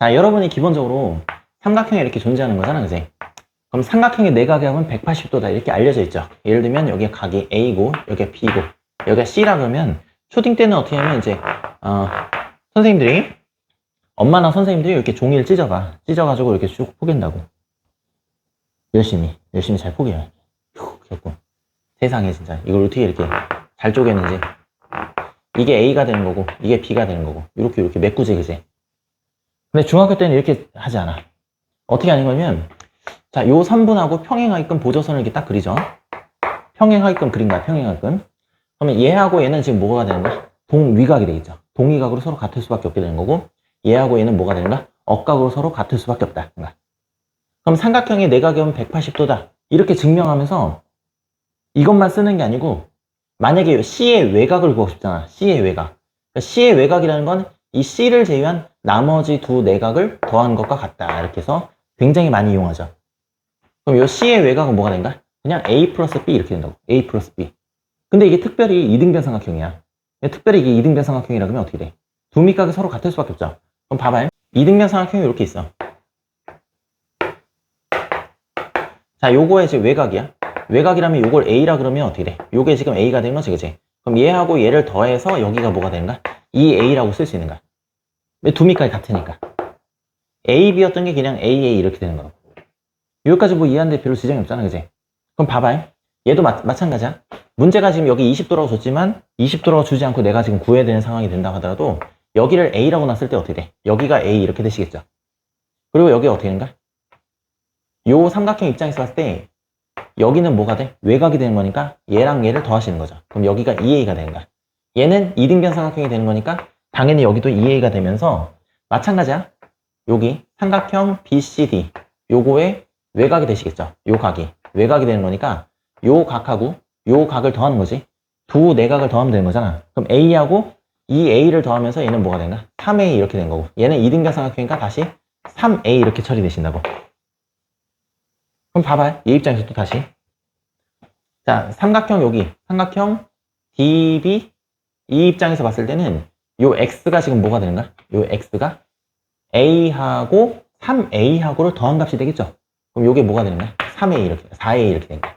자, 여러분이 기본적으로 삼각형이 이렇게 존재하는 거잖아, 그지? 그럼 삼각형의 내각형은 180도다 이렇게 알려져 있죠. 예를 들면 여기에 각이 A고 여기가 B고 여기가 C라 그러면 초딩 때는 어떻게 하면 이제 어, 선생님들이 엄마나 선생님들이 이렇게 종이를 찢어봐. 찢어가지고 이렇게 쭉 포갠다고. 열심히 열심히 잘 포개요. 휴, 귀엽고 세상에 진짜 이걸 어떻게 이렇게 잘 쪼개는지 이게 A가 되는 거고 이게 B가 되는 거고 이렇게 이렇게 메꾸지 그지? 근데 중학교 때는 이렇게 하지 않아. 어떻게 하는 거냐면 자, 요 선분하고 평행하게끔 보조선을 이렇게 딱 그리죠. 평행하게끔 그린 거야, 평행하게끔. 그러면 얘하고 얘는 지금 뭐가 되는가? 동위각이 되겠죠. 동위각으로 서로 같을 수밖에 없게 되는 거고, 얘하고 얘는 뭐가 되는가? 억각으로 서로 같을 수밖에 없다. 그러니까. 그럼 삼각형의 내각은 180도다. 이렇게 증명하면서 이것만 쓰는 게 아니고, 만약에 C의 외곽을 구하고 싶잖아. C의 외곽. 그러니까 C의 외곽이라는 건 이 C를 제외한 나머지 두 내각을 더한 것과 같다. 이렇게 해서 굉장히 많이 이용하죠. 그럼 이 C의 외곽은 뭐가 된가? 그냥 A 플러스 B 이렇게 된다고. A 플러스 B. 근데 이게 특별히 이등변 삼각형이야. 특별히 이게 이등변 삼각형이라 그러면 어떻게 돼? 두 밑각이 서로 같을 수밖에 없죠. 그럼 봐봐요. 이등변 삼각형이 이렇게 있어. 자, 요거의 지금 외곽이야. 외곽이라면 요걸 A라 그러면 어떻게 돼? 요게 지금 A가 되는 거지, 그지? 그럼 얘하고 얘를 더해서 여기가 뭐가 되는가? 이 A라고 쓸 수 있는 거야. 왜두 밑각이 같으니까. A, B였던 게 그냥 A, A 이렇게 되는 거고. 여기까지 뭐 이해하는데 별로 지장이 없잖아, 그지? 그럼 봐봐요. 얘도 마, 마찬가지야. 문제가 지금 여기 20도라고 줬지만 20도라고 주지 않고 내가 지금 구해야 되는 상황이 된다고 하더라도 여기를 A라고 놨을 때 어떻게 돼? 여기가 A 이렇게 되시겠죠? 그리고 여기가 어떻게 되는가? 요 삼각형 입장에서 봤을 때 여기는 뭐가 돼? 외곽이 되는 거니까 얘랑 얘를 더하시는 거죠. 그럼 여기가 2A가 되는 거야. 얘는 이등변 삼각형이 되는 거니까 당연히 여기도 2A가 되면서 마찬가지야. 여기 삼각형 BCD 요거의 외곽이 되시겠죠. 요 각이 외곽이 되는 거니까 요 각하고 요 각을 더하는 거지. 두 내각을 더하면 되는 거잖아. 그럼 A하고 이 A를 더하면서 얘는 뭐가 되나? 3A 이렇게 된 거고. 얘는 이등변 삼각형이니까 다시 3A 이렇게 처리되신다고. 그럼 봐봐요. 얘 입장에서 또 다시. 자, 삼각형 여기 삼각형 DB 이 입장에서 봤을 때는 요 X가 지금 뭐가 되는가? 요 X가 A하고 3A하고를 더한 값이 되겠죠? 그럼 요게 뭐가 되는 거야? 3A 이렇게, 4A 이렇게 되는 거야.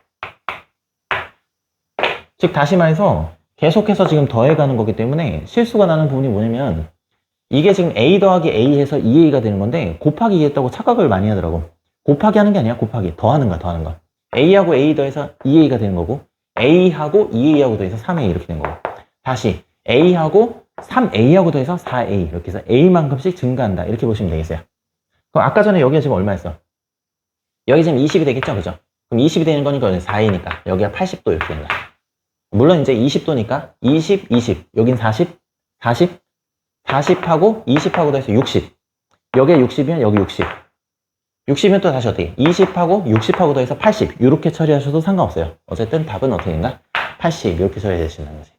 즉, 다시 말해서 계속해서 지금 더해가는 거기 때문에 실수가 나는 부분이 뭐냐면 이게 지금 A 더하기 A 해서 2A가 되는 건데 곱하기 2 했다고 착각을 많이 하더라고. 곱하기 하는 게 아니야, 곱하기. 더하는 거야, 더하는 거야. A하고 A 더해서 2A가 되는 거고 A하고 2A하고 더해서 3A 이렇게 된 거고. 다시 A하고 3A하고 더해서 4A 이렇게 해서 A만큼씩 증가한다. 이렇게 보시면 되겠어요. 그럼 아까 전에 여기가 지금 얼마였어? 여기 지금 20이 되겠죠? 그죠? 그럼 20이 되는 거니까 여기 4이니까 여기가 80도 이렇게 거야. 물론 이제 20도니까 20, 20. 여긴 40, 40, 40하고 20하고 더해서 60. 여기에 60이면 여기 60. 60이면 또 다시 어떻게? 20하고 60하고 더해서 80. 이렇게 처리하셔도 상관없어요. 어쨌든 답은 어떻게 된가? 80 이렇게 처리되신다는 거지.